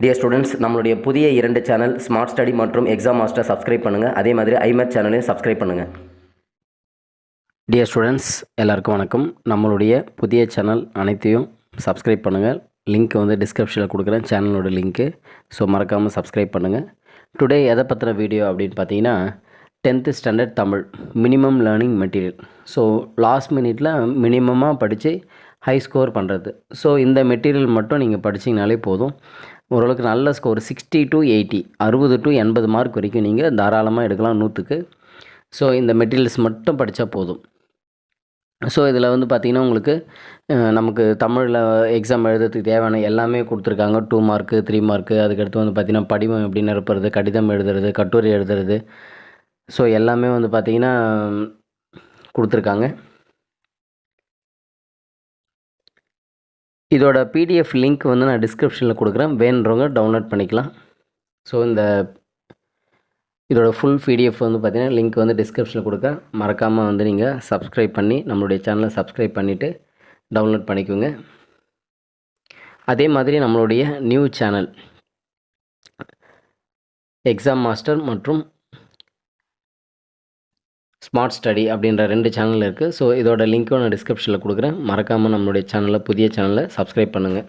Dear students நம்மளுடைய புதிய இரண்டு சேனல் ஸ்மார்ட் ஸ்டடி மற்றும் எக்ஸாம் மாஸ்டர் சப்ஸ்கிரைப் பண்ணுங்கள் அதே மாதிரி ஐமேட் சேனலையும் சப்ஸ்கிரைப் பண்ணுங்கள் டியர் ஸ்டூடெண்ட்ஸ் எல்லாருக்கும் வணக்கம். நம்மளுடைய புதிய சேனல் அனைத்தையும் சப்ஸ்கிரைப் பண்ணுங்கள் லிங்க் வந்து டிஸ்கிரிப்ஷனில் கொடுக்குறேன் சேனலோட லிங்க்கு ஸோ மறக்காமல் சப்ஸ்கிரைப் பண்ணுங்கள் டுடே எதை பற்றின வீடியோ அப்படின்னு பார்த்தீங்கன்னா tenth standard Tamil minimum learning material so last மினிட்ல மினிமமாக படித்து ஹை ஸ்கோர் பண்ணுறது ஸோ இந்த மெட்டீரியல் மட்டும் நீங்கள் படிச்சிங்கனாலே போதும். ஓரளவுக்கு நல்ல ஸ்கோர் சிக்ஸ்டி டு எயிட்டி அறுபது டு எண்பது மார்க் வரைக்கும் நீங்கள் தாராளமாக எடுக்கலாம் நூற்றுக்கு ஸோ இந்த மெட்டீரியல்ஸ் மட்டும் படித்தா போதும். ஸோ இதில் வந்து பார்த்திங்கன்னா உங்களுக்கு நமக்கு தமிழில் எக்ஸாம் எழுதுறதுக்கு தேவையான எல்லாமே கொடுத்துருக்காங்க. டூ மார்க்கு த்ரீ மார்க்கு அதுக்கடுத்து வந்து பார்த்திங்கன்னா படிவம் எப்படி நிரப்புறது கடிதம் எழுதுறது கட்டுரை எழுதுறது. ஸோ எல்லாமே வந்து பார்த்திங்கன்னா கொடுத்துருக்காங்க. இதோட பிடிஎஃப் லிங்க் வந்து நான் டிஸ்கிரிப்ஷனில் கொடுக்குறேன். வேணுறவங்க டவுன்லோட் பண்ணிக்கலாம். ஸோ இந்த இதோட ஃபுல் பிடிஎஃப் வந்து பார்த்தீங்கன்னா லிங்க் வந்து டிஸ்கிரிப்ஷனில் கொடுக்க மறக்காமல் வந்து நீங்கள் சப்ஸ்கிரைப் பண்ணி நம்மளுடைய சேனலை சப்ஸ்கிரைப் பண்ணிவிட்டு டவுன்லோட் பண்ணிக்கோங்க. அதே மாதிரி நம்மளுடைய நியூ சேனல் எக்ஸாம் மாஸ்டர் மற்றும் ஸ்மார்ட் ஸ்டடி அப்படின்ற ரெண்டு சேனல் இருக்குது ஸோ இதோட லிங்க்கும் நான் டிஸ்கிரிப்ஷனில் கொடுக்குறேன். மறக்காமல் நம்மளுடைய சேனலை புதிய சேனலை சப்ஸ்கிரைப் பண்ணுங்கள்